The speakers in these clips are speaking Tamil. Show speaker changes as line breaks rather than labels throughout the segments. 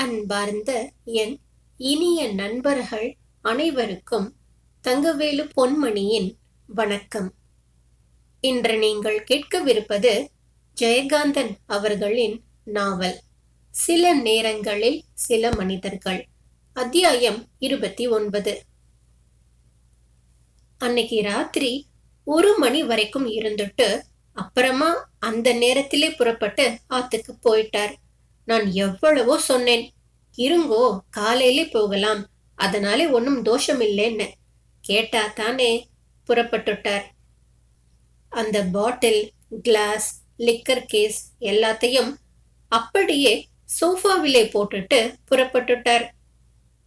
அன்பார்ந்த என் இனிய நண்பர்கள் அனைவருக்கும் தங்கவேலு பொன்மணியின் வணக்கம். இன்று நீங்கள் கேட்கவிருப்பது ஜெயகாந்தன் அவர்களின் நாவல். சில நேரங்களில் சில மனிதர்கள். அத்தியாயம் இருபத்தி ஒன்பது. அன்னைக்கு ராத்திரி ஒரு மணி வரைக்கும் இருந்துட்டு அப்புறமா அந்த நேரத்திலே புறப்பட்டு ஆத்துக்கு போயிட்டார். நான் எவ்வளவோ சொன்னேன். இருங்கோ காலையிலே போகலாம். அதனாலே ஒன்றும் தோஷம் இல்லைன்னு கேட்டா தானே புறப்பட்டுட்டார். அந்த பாட்டில் கிளாஸ் லிக்கர் கேஸ் எல்லாத்தையும் அப்படியே சோஃபாவிலே போட்டுட்டு புறப்பட்டுட்டார்.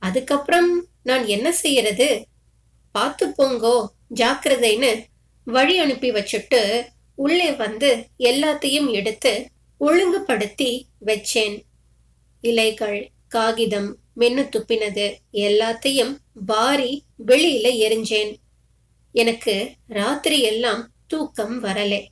அதுக்கப்புறம் நான் என்ன செய்யறது? பார்த்து போங்கோ ஜாக்கிரதைன்னு வழி அனுப்பி வச்சுட்டு உள்ளே வந்து எல்லாத்தையும் எடுத்து ஒழுங்குபடுத்தி வச்சேன். இலைகள் காகிதம் மென்னு துப்பினது எல்லாத்தையும் பாரி வெளியில எரிஞ்சேன். எனக்கு ராத்திரி எல்லாம் தூக்கம் வரலே.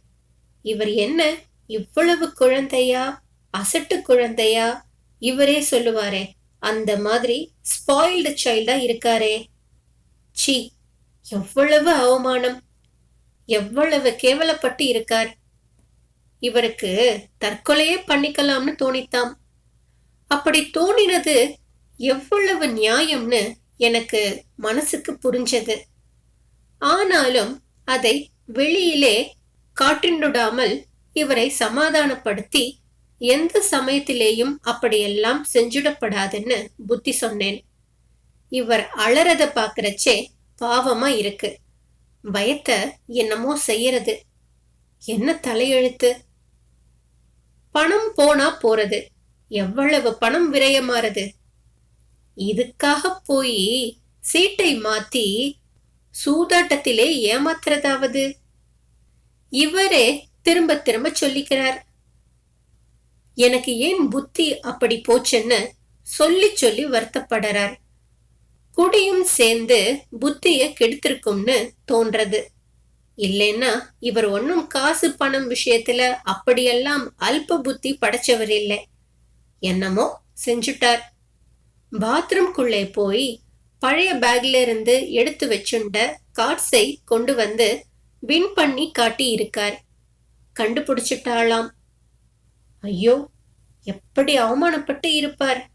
இவர் என்ன இவ்வளவு குழந்தையா? அசட்டு குழந்தையா? இவரே சொல்லுவாரே அந்த மாதிரி ஸ்பாயில்டு சைல்டா இருக்காரே. சி எவ்வளவு அவமானம். எவ்வளவு கேவலப்பட்டு இருக்கார். இவருக்கு தற்கொலையே பண்ணிக்கலாம்னு தோணித்தாம் அப்படி தோணினது எவ்வளவு நியாயம்னு எனக்கு மனசுக்கு புரிஞ்சது. ஆனாலும் அதை வெளியிலே காட்டின்னுடாமல் இவரை சமாதானப்படுத்தி எந்த சமயத்திலேயும் அப்படியெல்லாம் செஞ்சுடப்படாதுன்னு புத்தி சொன்னேன். இவர் அலறத பாக்குறச்சே பாவமா இருக்கு. பயத்தை என்னமோ செய்யறது. என்ன தலையெழுத்து? பணம் போனா போறது. எவ்வளவு பணம் விரயமாறது. இதுக்காக போய் சீட்டை மாத்தி சூதாட்டத்திலே ஏமாத்துறதாவது? இவரே திரும்ப திரும்ப சொல்லிக்கிறார். எனக்கு ஏன் புத்தி அப்படி போச்சுன்னு சொல்லி சொல்லி வருத்தப்படுறார். குடியும் சேர்ந்து புத்திய கெடுத்திருக்கும்னு தோன்றது. இல்லைன்னா இவர் ஒன்னும் காசு பணம் விஷயத்துல அப்படியெல்லாம் அல்ப புத்தி படைச்சவர் இல்லை. என்னமோ செஞ்சுட்டார். பாத்ரூம்குள்ளே போய் பழைய பேக்ல இருந்து எடுத்து வச்சுண்ட கார்ட்ஸை கொண்டு வந்து வின் பண்ணி காட்டி இருக்கார் கண்டுபிடிச்சிட்டாளாம். ஐயோ எப்படி அவமானப்பட்டு இருப்பார்?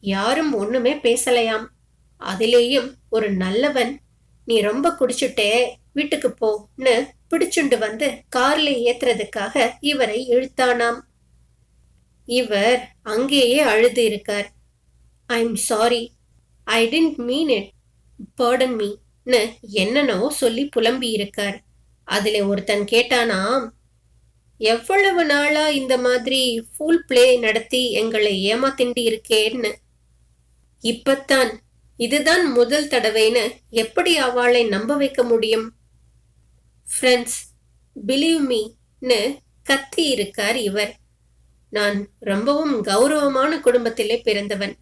யாரும் ஒண்ணுமே பேசலையாம். அதிலேயும் ஒரு நல்லவன் நீ ரொம்ப குடிச்சுட்டே வீட்டுக்கு போன்னு பிடிச்சுண்டு வந்து கார்ல ஏத்துறதுக்காக இவரை இழுத்தானாம். இவர் அங்கேயே அழுது இருக்கார். I am sorry I didn't mean it pardon மீன்னு என்னென்னவோ சொல்லி புலம்பி இருக்கார். அதுல ஒருத்தன் கேட்டானாம் எவ்வளவு நாளா இந்த மாதிரி ஃபுல் பிளே நடத்தி எங்களை ஏமாத்திண்டு இருக்கேன்னு. இப்பத்தான் இதுதான் முதல் தடவைன்னு எப்படி அவளை நம்ப வைக்க முடியும்? ஃப்ரெண்ட்ஸ் பிலீவ் மீன்னு கத்தி இருக்கார் இவர். நான் ரொம்பவும் கௌரவமான குடும்பத்திலே பிறந்தவன்.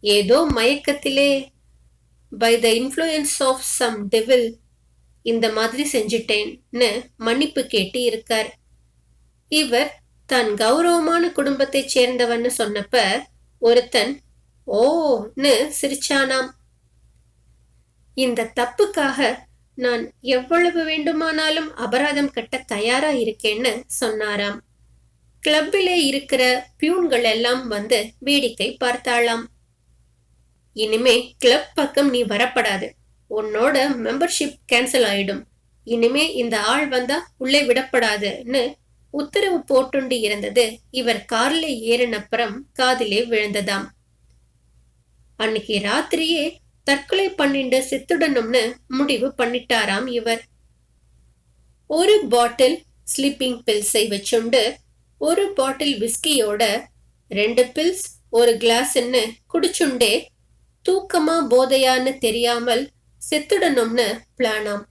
ஏதோ மயக்கத்திலே by the influence of some devil இந்த மாதிரி செஞ்சிட்டேன்னு மன்னிப்பு கேட்டு இருக்கார். இவர் தான் கௌரவமான குடும்பத்தைச் சேர்ந்தவன்னு சொன்னப்ப ஒருத்தன் ஓன்னு சிரிச்சானாம். இந்த தப்புக்காக நான் எவ்வளவு வேண்டுமானாலும் அபராதம் கட்ட தயாரா இருக்கேன்னு சொன்னாராம். கிளப்பிலே இருக்கிற பியூன்கள் எல்லாம் வந்து வேடிக்கை பார்த்தாளாம். இனிமே கிளப் பக்கம் நீ வரப்படாது. உன்னோட மெம்பர்ஷிப் கேன்சல் ஆயிடும். இனிமே இந்த ஆள் வந்தா உள்ளே விடப்படாதுன்னு உத்தரவு போட்டுண்டு இருந்தது இவர் கார்ல ஏறினப்புறம் காதிலே விழுந்ததாம். அன்னைக்கு ராத்திரியே தற்கொலை பண்ணிண்டு செத்துடணும்னு முடிவு பண்ணிட்டாராம் இவர். ஒரு பாட்டில் ஸ்லீப்பிங் பில்ஸை வச்சுண்டு ஒரு பாட்டில் விஸ்கியோட ரெண்டு பில்ஸ் ஒரு கிளாஸ்ன்னு குடிச்சுண்டே தூக்கமா போதையான்னு தெரியாமல் செத்துடணும்னு பிளானாம்.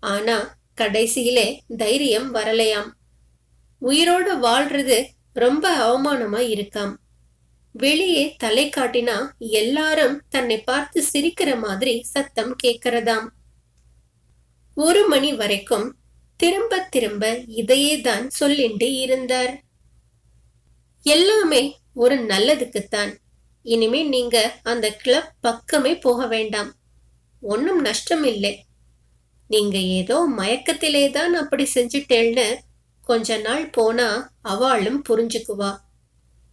ஆனா கடைசியிலே தைரியம் வரலையாம். உயிரோட வாழ்றது ரொம்ப அவமானமா இருக்காம். வெளியே தலை காட்டினா எல்லாரும் தன்னை பார்த்து சிரிக்கிற மாதிரி சத்தம் கேட்கிறதாம் ஒரு மணி வரைக்கும் திரும்ப திரும்ப இதையே தான் சொல்லிண்டு இருந்தார். எல்லாமே ஒரு நல்லதுக்குத்தான். இனிமே நீங்க அந்த கிளப் பக்கமே போக வேண்டாம். ஒன்னும் நஷ்டம் இல்லை. நீங்க ஏதோ மயக்கத்திலே தான் அப்படி செஞ்சிட்டேன்னு கொஞ்ச நாள் போனா அவளும் புரிஞ்சுக்குவா.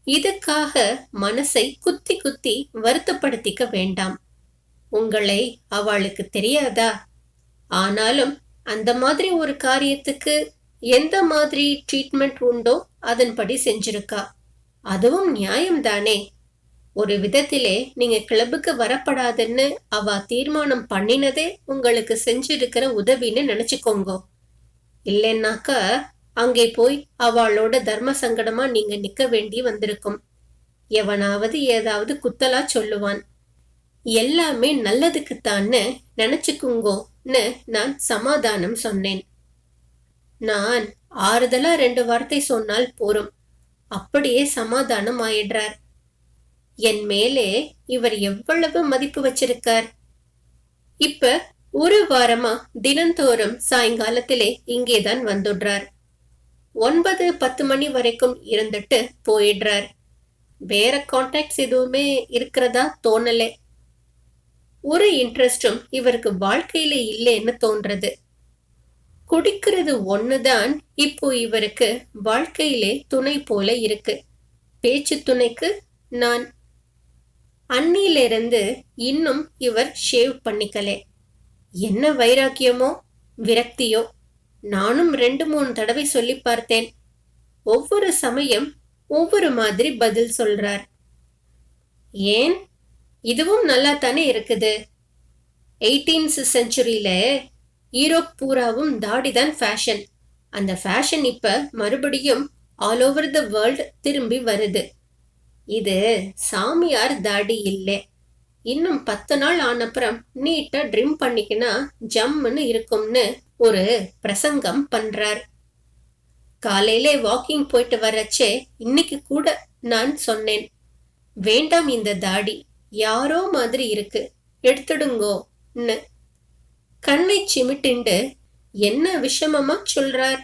இதுக்காக மனசை குத்தி குத்தி வருத்தப்படுத்திக்க வேண்டாம். உங்களை அவளுக்கு தெரியாதா? ஆனாலும் அந்த மாதிரி ஒரு காரியத்துக்கு எந்த மாதிரி ட்ரீட்மெண்ட் உண்டோ அதன்படி செஞ்சிருக்கா. அதுவும் நியாயம்தானே. ஒரு விதத்திலே நீங்க கிளப்புக்கு வரப்படாதுன்னு அவ தீர்மானம் பண்ணினதே உங்களுக்கு செஞ்சிருக்கிற உதவின்னு நினைச்சுக்கோங்க. இல்லைன்னாக்கா அங்கே போய் அவளோட தர்ம சங்கடமா நீங்க நிக்க வேண்டி வந்திருக்கும். எவனாவது ஏதாவது குத்தலா சொல்லுவான். எல்லாமே நல்லதுக்குத்தான்னு நினைச்சுக்குங்கோன்னு நான் சமாதானம் சொன்னேன். நான் ஆறுதலா ரெண்டு வார்த்தை சொன்னால் போரும். அப்படியே சமாதானம் ஆயிடுறார். என் மேலே இவர் எவ்வளவு மதிப்பு வச்சிருக்கார்? இப்ப ஒரு வாரமா தினந்தோறும் சாயங்காலத்திலே இங்கேதான் வந்துடுறார். ஒன்பது பத்து மணி வரைக்கும் இருந்துட்டு போயிடுறார். வேற கான்டாக்ட்ஸ் எதுவுமே இருக்கிறதா தோணலை. ஒரு இன்ட்ரெஸ்டும் இவருக்கு வாழ்க்கையில இல்லைன்னு தோன்றது. குடிக்கிறது ஒண்ணுதான் இப்போ இவருக்கு வாழ்க்கையிலே துணை போல இருக்கு. பேச்சு துணைக்கு நான். அன்னியிலிருந்து இன்னும் இவர் ஷேவ் பண்ணிக்கலே. என்ன வைராக்கியமோ விரக்தியோ நானும் ரெண்டு மூணு தடவை சொல்லி பார்த்தேன். ஒவ்வொரு சமயம் ஒவ்வொரு மாதிரி பதில் சொல்றார். ஏன்? இதுவும் நல்லா தானே இருக்குது. எயிட்டீன்த் செஞ்சுரியில ஈரோப் பூராவும் தாடி தான் ஃபேஷன் அந்த ஃபேஷன் இப்ப மறுபடியும் ஆல் ஓவர் த வேர்ல்ட் திரும்பி வருது. இது சாமியார் தாடி இல்லை. இன்னும் பத்து நாள் ஆனப்புறம் நீட்டா ட்ரிம் பண்ணிக்கினா ஜம்முன்னு இருக்கும்னு ஒரு பிரசங்கம் பண்றார். காலையிலே வாக்கிங் போயிட்டு வரச்சே இன்னைக்கு கூட நான் சொன்னேன். வேண்டாம் இந்த தாடி யாரோ மாதிரி இருக்கு எடுத்துடுங்கோன்னு கண்ணை சிமிட்டிண்டு என்ன விஷமமா சொல்றார்.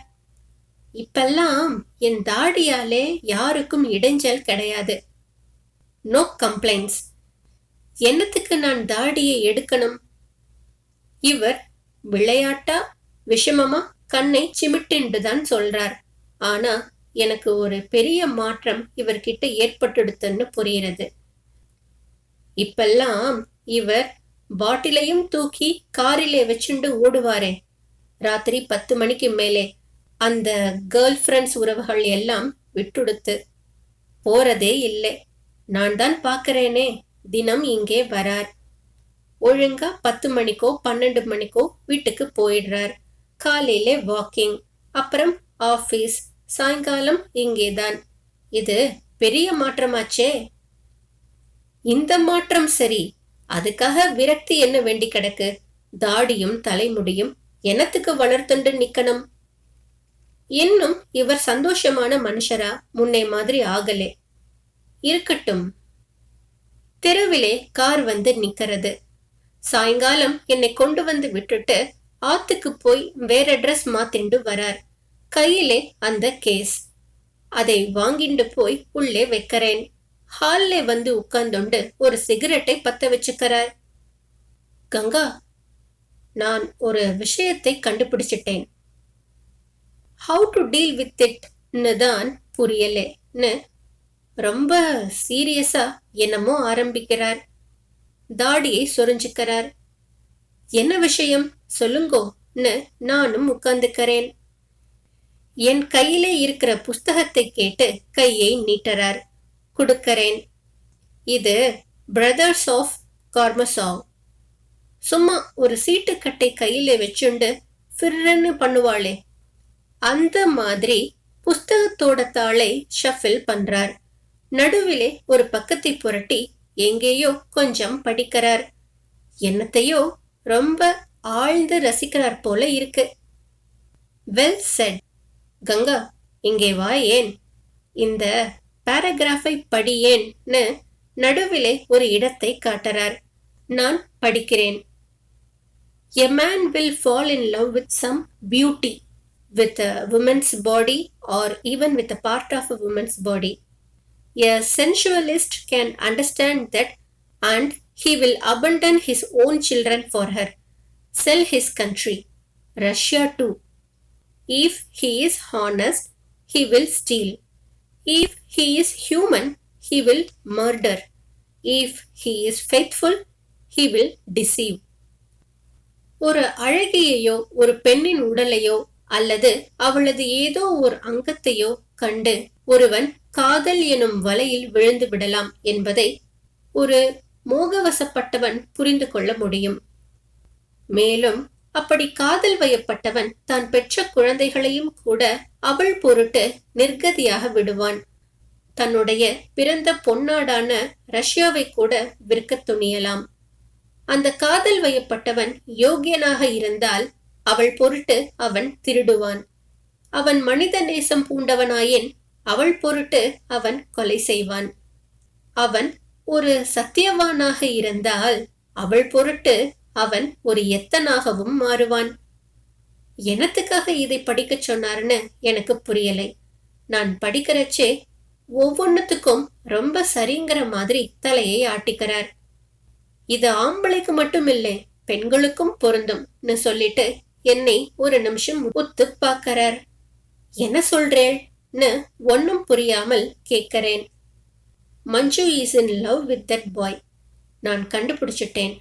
இப்பெல்லாம் என் தாடியாலே யாருக்கும் இடைஞ்சல் கிடையாது. நோ கம்ப்ளைண்ட்ஸ் என்னத்துக்கு நான் தாடியை எடுக்கணும்? இவர் விளையாட்டா விஷமமா? கண்ணை சிமிட்டின்று தான் சொல்றார். ஆனா எனக்கு ஒரு பெரிய மாற்றம் இவர்கிட்ட ஏற்பட்டுடுத்துன்னு புரியுறது இப்பெல்லாம் இவர் பாட்டிலையும் தூக்கி காரிலே வச்சுண்டு ஓடுவாரே. ராத்திரி பத்து மணிக்கு மேலே அந்த கேர்ள் ஃப்ரெண்ட்ஸ் உறவுகள் எல்லாம் விட்டுடுத்து போறதே இல்லை. நான் தான் பாக்குறேனே தினம் இங்கே வரார். ஒழுங்கா பத்து மணிக்கோ பன்னெண்டு மணிக்கோ வீட்டுக்கு போயிடுறார். காலையில வாக்கிங் அப்புறம் ஆபீஸ் சாயங்காலம் இங்கேதான். இது பெரிய மாற்றமாச்சே. இந்த மாற்றம் சரி. அதுக்காக விரக்தி என்ன வேண்டி கிடக்கு? தாடியும் தலைமுடியும் என்னத்துக்கு வளர்த்துண்டு நிக்கணும்? இன்னும் இவர் சந்தோஷமான மனுஷரா? முன்னே மாதிரி ஆகலே. இருக்கட்டும். தெருவிலே கார் வந்து நிக்கிறது. சாயங்காலம் என்னை கொண்டு வந்து விட்டுட்டு ஆத்துக்கு போய் வேற ட்ரெஸ் மாத்திண்டு வரார். கையிலே அந்த கேஸ் அதை வாங்கிண்டு போய் உள்ளே வைக்கிறேன். ஹால்ல வந்து உட்கார்ந்துண்டு ஒரு சிகரெட்டை பத்த வச்சுக்கிறார். கங்கா நான் ஒரு விஷயத்தை கண்டுபிடிச்சிட்டேன். ஹவு டு டீல் வித் இட்னு தான் புரியலேன்னு ரொம்ப சீரியஸா என்னமோ ஆரம்பிக்கிறார். தாடியை சொரிஞ்சுக்கிறார். என்ன விஷயம்? சொல்லுங்கோன்னு நானும் உட்கார்ந்துக்கிறேன். என் கையிலே இருக்கிற புஸ்தகத்தை கேட்டு கையை நீட்டறார். கொடுக்கறேன். இது பிரதர்ஸ் ஆஃப் கார்மசாவ் சும்மா ஒரு சீட்டுக்கட்டை கையில வச்சுண்டு ஃபிர்ன்னு பண்ணுவாளே. அந்த மாதிரி புஸ்தகத்தோட தாளை ஷஃபில் பண்றார். நடுவிலே ஒரு பக்கத்தை புரட்டி எங்கேயோ கொஞ்சம் படிக்கிறார். என்னத்தையோ ரொம்ப ஆழ்ந்து ரசிக்கிறார் போல இருக்கு. வெல் செட் கங்கா இங்கே வா ஏன்? இந்த பாராகிராஃபை படியேன்னு நடுவிலே ஒரு இடத்தை காட்டுறார். நான் படிக்கிறேன். A man will fall in love with some beauty with a woman's body or even with a part of a woman's body a sensualist can understand that and he will abandon his own children for her, sell his country, Russia too. If he is honest, he will steal. If he is human, he will murder. If he is faithful, he will deceive. ஒரு அழகியையோ ஒரு பெண்ணின் உடலையோ அல்லது அவளது ஏதோ ஒரு அங்கத்தையோ கண்டு ஒருவன் காதல் எனும் வலையில் விழுந்து விடலாம் என்பதை ஒரு மோகவசப்பட்டவன் புரிந்து கொள்ள முடியும். மேலும் அப்படி காதல் வயப்பட்டவன் தான் பெற்ற குழந்தைகளையும் கூட அவள் பொருட்டு நிர்கதியாக விடுவான். தன்னுடைய பிறந்த பொன்னாடான ரஷ்யாவை கூட விற்க துணியலாம். அந்த காதல் வயப்பட்டவன் யோகியனாக இருந்தால் அவள் பொருட்டு அவன் திருடுவான். அவன் மனித நேசம் பூண்டவனாயின் அவள் பொருட்டு அவன் கொலை செய்வான். அவன் ஒரு சத்தியவானாக இருந்தால் அவள் பொருட்டு அவன் ஒரு எத்தனாகவும் மாறுவான். எனத்துக்காக இதை படிக்கச் சொன்னாருன்னு எனக்கு புரியலை. நான் படிக்கிறச்சே ஒவ்வொன்னுத்துக்கும் ரொம்ப சரிங்கிற மாதிரி தலையை ஆட்டிக்கிறார். இது ஆம்பளைக்கு மட்டும் இல்லை பெண்களுக்கும் பொருந்தும்னு சொல்லிட்டு என்னை ஒரு நிமிஷம் ஒத்து பார்க்கறார். என்ன சொல்றேன்னு ஒன்னும் புரியாமல் கேட்கிறேன். Manju is in love with that boy நான் கண்டுபிடிச்சிட்டேன்.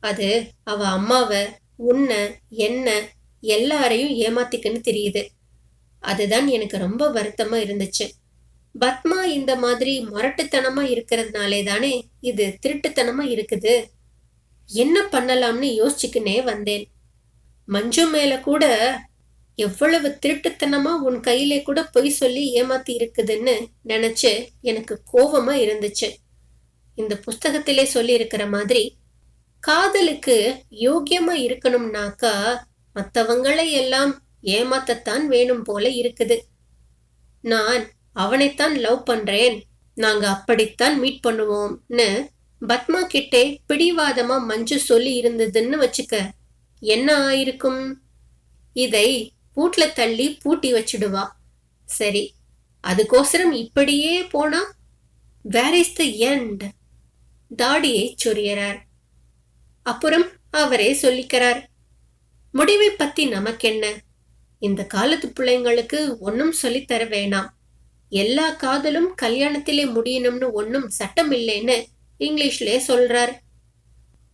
அது அவ அம்மாவை உன்னை என்ன எல்லாரையும் ஏமாத்திக்குன்னு தெரியுது. அதுதான் எனக்கு ரொம்ப வருத்தமா இருந்துச்சு. பத்மா இந்த மாதிரி முரட்டுத்தனமா இருக்கிறதுனாலே தானே இது திருட்டுத்தனமா இருக்குது? என்ன பண்ணலாம்னு யோசிச்சுக்கினே வந்தேன். மஞ்சு மேல கூட எவ்வளவு திருட்டுத்தனமா உன் கையிலே கூட பொய் சொல்லி ஏமாத்தி இருக்குதுன்னு நினைச்சு எனக்கு கோபமா இருந்துச்சு. இந்த புஸ்தகத்திலே சொல்லி இருக்கிற மாதிரி காதலுக்கு யோக்கியமா இருக்கணும்னாக்கா மற்றவங்களை எல்லாம் ஏமாத்தத்தான் வேணும் போல இருக்குது. நான் அவனைத்தான் லவ் பண்றேன் நாங்க அப்படித்தான் மீட் பண்ணுவோம்னு பத்மா கிட்டே பிடிவாதமா மஞ்சு சொல்லி இருந்ததுன்னு வச்சுக்க என்ன ஆயிருக்கும்? இதை பூட்ல தள்ளி பூட்டி வச்சிடுவா. சரி அதுக்கோசரம் இப்படியே போனா? வேர் இஸ் த எண்ட் தாடியை சொரியறார் அப்புறம் அவரே சொல்லிக்கிறார் முடிவை பத்தி நமக்கென்ன? இந்த காலத்து பிள்ளைங்களுக்கு ஒன்னும் சொல்லித்தர வேணாம். எல்லா காதலும் கல்யாணத்திலே முடியணும்னு ஒன்னும் சட்டம் இல்லைன்னு இங்கிலீஷ்லே சொல்றார்.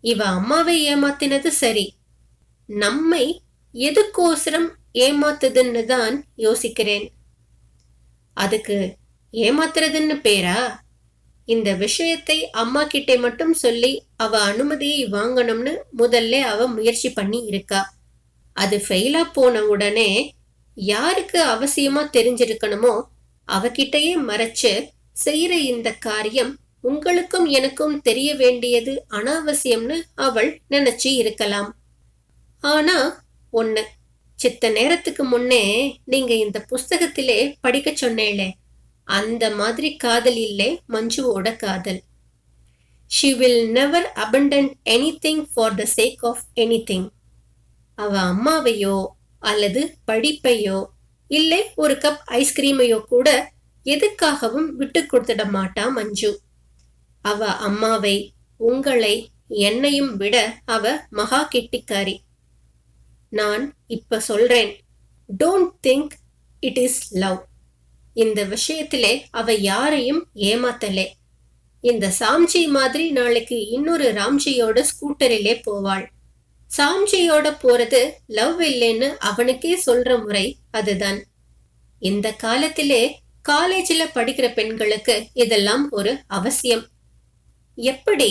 இவ அம்மாவை ஏமாத்தினது சரி. நம்மை எதுக்கோசரம் ஏமாத்துதுன்னு தான் யோசிக்கிறேன். அதுக்கு ஏமாத்துறதுன்னு பேரா? இந்த விஷயத்தை அம்மா கிட்டே மட்டும் சொல்லி அவ அனுமதியை வாங்கணும்னு முதல்ல அவ முயற்சி பண்ணி இருக்கா. அது ஃபெயிலா போன உடனே யாருக்கு அவசியமா தெரிஞ்சிருக்கணுமோ அவகிட்டயே மறைச்சு செய்யற இந்த காரியம் உங்களுக்கும் எனக்கும் தெரிய வேண்டியது அனாவசியம்னு அவள் நினைச்சு இருக்கலாம். ஆனா ஒன்று சித்த நேரத்துக்கு முன்னே நீங்க இந்த புஸ்தகத்திலே படிக்க சொன்னேளே. அந்த மாதிரி காதல் இல்லை மஞ்சுவோட காதல். She will never abandon anything for the sake of anything அவ அம்மாவையோ அல்லது படிப்பையோ இல்லை ஒரு கப் ஐஸ்கிரீமையோ கூட எதுக்காகவும் விட்டு கொடுத்துட மாட்டா மஞ்சு. அவ அம்மாவை உங்களை என்னையும் விட அவ மகா கெட்டிக்காரி. நான் இப்ப சொல்றேன். Don't think it is love இந்த விஷயத்திலே அவ யாரையும் ஏமாத்தலே. இந்த சாம்ஜி மாதிரி நாளைக்கு இன்னொரு ராம்ஜியோட ஸ்கூட்டரிலே போவாள். சாம்ஜியோட போறது லவ் இல்லைன்னு அவனுக்கே சொல்ற முறை அதுதான். இந்த காலத்திலே காலேஜில் படிக்கிற பெண்களுக்கு இதெல்லாம் ஒரு அவசியம். எப்படி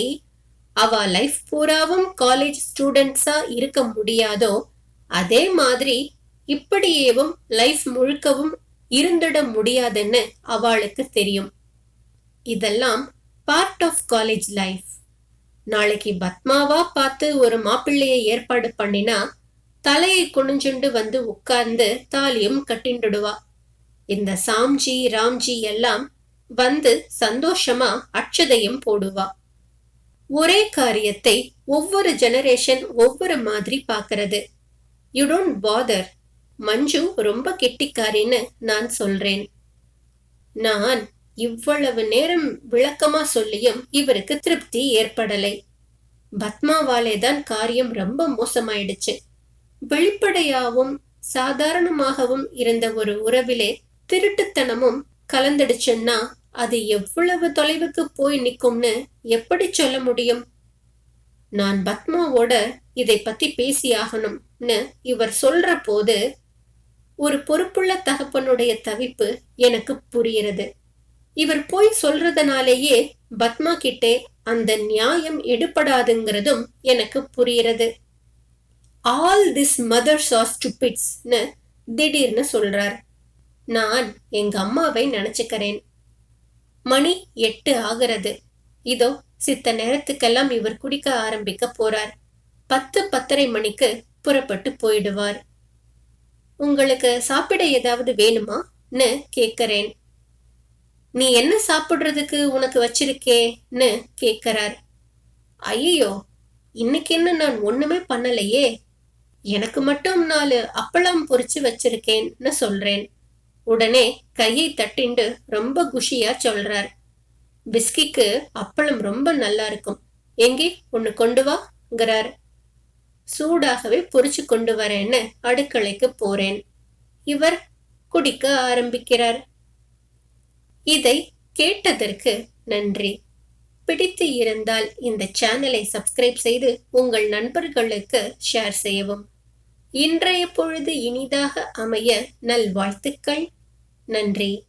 அவ லைஃப் பூராவும் காலேஜ் ஸ்டூடெண்ட்ஸா இருக்க முடியாதோ அதே மாதிரி இப்படியேவும் லைஃப் முழுக்கவும் இருந்துட முடியாதுன்னு அவளுக்கு தெரியும். இதெல்லாம் பார்ட் ஆஃப் காலேஜ் லைஃப் நாளைக்கு பத்மாவா பார்த்து ஒரு மாப்பிள்ளையை ஏற்பாடு பண்ணினா தலையை குனிஞ்சுண்டு வந்து உட்கார்ந்து தாலியும் கட்டிண்டுடுவா இந்த சாம்ஜி ராம்ஜி எல்லாம் வந்து சந்தோஷமா அட்சதையும் போடுவா. ஒரே காரியத்தை ஒவ்வொரு ஜெனரேஷன் ஒவ்வொரு மாதிரி பார்க்கறது. யூ டோன்ட் பாதர் மஞ்சு ரொம்ப கெட்டிக்காரின்னு நான் சொல்றேன். நான் இவ்வளவு நேரம் விளக்கமா சொல்லியும் இவருக்கு திருப்தி ஏற்படலை. பத்மாவாலே தான் காரியம் ரொம்ப மோசமாயிடுச்சு. வெளிப்படையாவும் சாதாரணமாகவும் இருந்த ஒரு உறவிலே திருட்டுத்தனமும் கலந்துடுச்சுன்னா அது எவ்வளவு தொலைவுக்கு போய் நிக்கும்னு எப்படி சொல்ல முடியும்? நான் பத்மாவோட இதை பத்தி பேசியாகணும்னு இவர் சொல்ற போது ஒரு பொறுப்புள்ள தகப்பனுடைய தவிப்பு எனக்கு புரிகிறது. இவர் போய் சொல்றதுனாலேயே பத்மா கிட்டே அந்த நியாயம் எடுபடாதுங்கிறதும் எனக்கு புரிகிறது. ஆல் திஸ் மதர்ஸ் ஆர் ஸ்டுபிட்ஸ்னு திடீர்னு சொல்றார். நான் எங்க அம்மாவை நினைச்சுக்கிறேன். மணி எட்டு ஆகிறது. இதோ சித்த நேரத்துக்கெல்லாம் இவர் குடிக்க ஆரம்பிக்க போறார். பத்து பத்தரை மணிக்கு புறப்பட்டு போயிடுவார். உங்களுக்கு சாப்பிட ஏதாவது வேணுமான்னு கேட்கிறேன். நீ என்ன சாப்பிடுறதுக்கு உனக்கு வச்சிருக்கேன்னு கேட்கிறார். ஐயோ இன்னைக்கு என்ன நான் ஒண்ணுமே பண்ணலையே. எனக்கு மட்டும் நாலு அப்பளம் பொறிச்சு வச்சிருக்கேன்னு சொல்றேன். உடனே கையை தட்டிண்டு ரொம்ப குஷியா சொல்றார். பிஸ்கிக்கு அப்பளம் ரொம்ப நல்லா இருக்கும். எங்கே? ஒன்னு கொண்டு வாங்கிறார். சூடாகவே பொறிச்சு கொண்டு வரேன்னு அடுக்கலைக்கு போறேன். இவர் குடிக்க ஆரம்பிக்கிறார். இதை கேட்டதற்கு நன்றி. பிடித்து இருந்தால் இந்த சேனலை சப்ஸ்கிரைப் செய்து உங்கள் நண்பர்களுக்கு ஷேர் செய்யவும். இன்றைய பொழுது இனிதாக அமைய நல்வாழ்த்துக்கள். நன்றி.